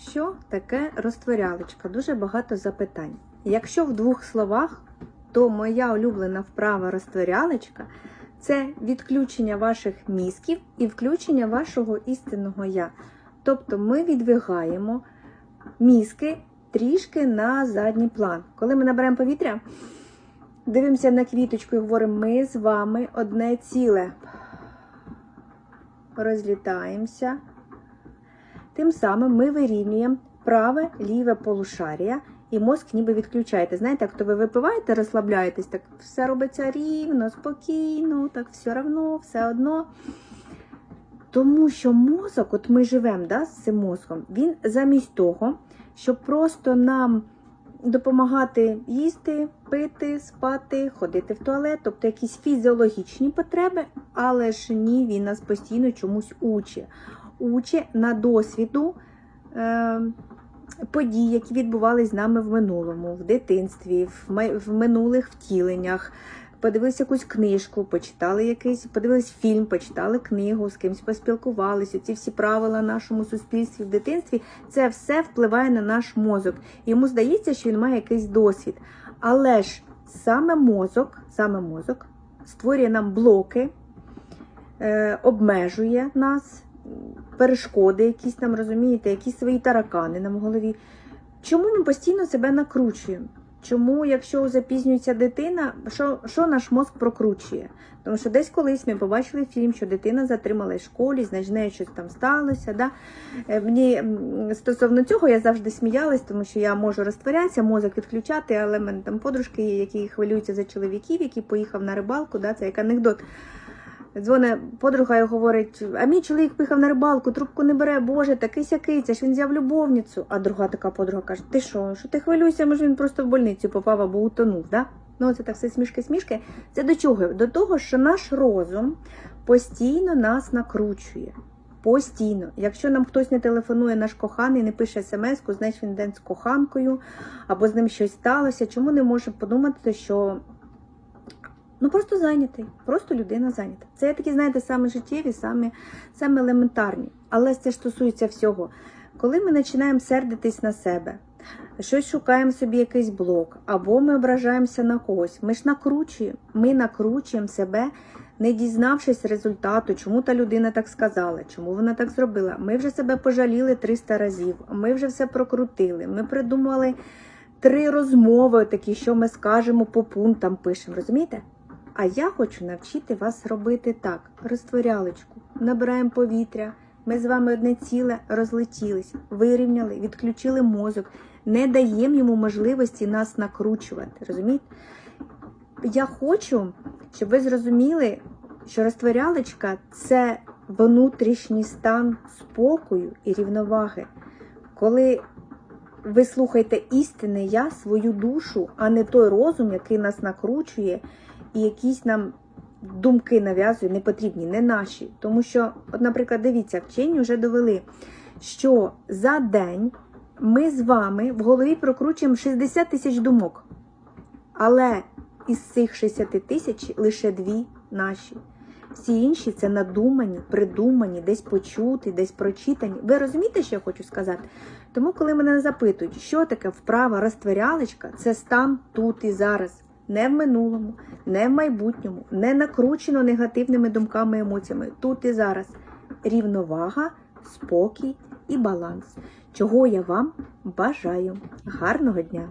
Що таке розтворялочка? Дуже багато запитань. Якщо в двох словах, то моя улюблена вправа розтворялочка це відключення ваших мізків і включення вашого істинного я. Тобто ми відвигаємо мізки трішки на задній план. Коли ми наберемо повітря, дивимося на квіточку і говоримо, ми з вами одне ціле. Розлітаємося. Тим самим ми вирівнюємо праве ліве полушарія і мозк ніби відключаєте. Знаєте, як то ви випиваєте, розслабляєтесь, так все робиться рівно, спокійно, так все одно, все одно. Тому що мозок, от ми живемо да, з цим мозком, він замість того, щоб просто нам допомагати їсти, пити, спати, ходити в туалет, тобто якісь фізіологічні потреби, але ж ні, він нас постійно чомусь учить. Учить на досвіду е, подій, які відбувалися з нами в минулому, в дитинстві, в, минулих втіленнях. Подивилися якусь книжку, почитали якийсь, подивились фільм, почитали книгу, з кимось поспілкувалися. Ці всі правила нашому суспільстві в дитинстві, це все впливає на наш мозок. Йому здається, що він має якийсь досвід. Але ж саме мозок, саме мозок створює нам блоки, е, обмежує нас, перешкоди, якісь там, розумієте, якісь свої таракани нам в голові. Чому ми постійно себе накручуємо? Чому, якщо запізнюється дитина, що, що наш мозк прокручує? Тому що десь колись ми побачили фільм, що дитина затрималась в школі, значить, з нею щось там сталося. Да? Е, Мені стосовно цього я завжди сміялась, тому що я можу розтворятися, мозок відключати, але в мене там подружки, які хвилюються за чоловіків, який поїхав на рибалку, да? це як анекдот. Дзвоне подруга і говорить: а мій чоловік поїхав на рибалку, трубку не бере, боже, такий сякий, це ж він взяв любовницю. А друга така подруга каже: Ти що, що ти хвилюєшся? Може він просто в больницю попав або утонув. Да? Ну, це так все смішки-смішки. Це до чого? До того, що наш розум постійно нас накручує. Постійно. Якщо нам хтось не телефонує, наш коханий, не пише смс-ку, значить він день з коханкою, або з ним щось сталося. Чому не може подумати, що Ну просто зайнятий, просто людина зайнята. Це такі, знаєте, саме життєві, саме, саме елементарні. Але це ж стосується всього. Коли ми починаємо сердитись на себе, щось шукаємо собі якийсь блок, або ми ображаємося на когось, ми ж накручуємо, ми накручуємо себе, не дізнавшись результату, чому та людина так сказала, чому вона так зробила. Ми вже себе пожаліли 300 разів, ми вже все прокрутили, ми придумали три розмови, такі, що ми скажемо по пунктам пишемо. Розумієте? А я хочу навчити вас робити так: розтворялочку, набираємо повітря. Ми з вами одне ціле розлетілись, вирівняли, відключили мозок, не даємо йому можливості нас накручувати. Розумієте? Я хочу, щоб ви зрозуміли, що розтворялочка це внутрішній стан спокою і рівноваги. Коли ви слухаєте істинне я, свою душу, а не той розум, який нас накручує і якісь нам думки нав'язує, не потрібні, не наші. Тому що, от, наприклад, дивіться, вчені вже довели, що за день ми з вами в голові прокручуємо 60 тисяч думок. Але із цих 60 тисяч лише дві наші. Всі інші це надумані, придумані, десь почуті, десь прочитані. Ви розумієте, що я хочу сказати? Тому, коли мене запитують, що таке вправа розтворялочка, це стан тут і зараз. Не в минулому, не в майбутньому, не накручено негативними думками емоціями. Тут і зараз. Рівновага, спокій і баланс. Чого я вам бажаю. Гарного дня!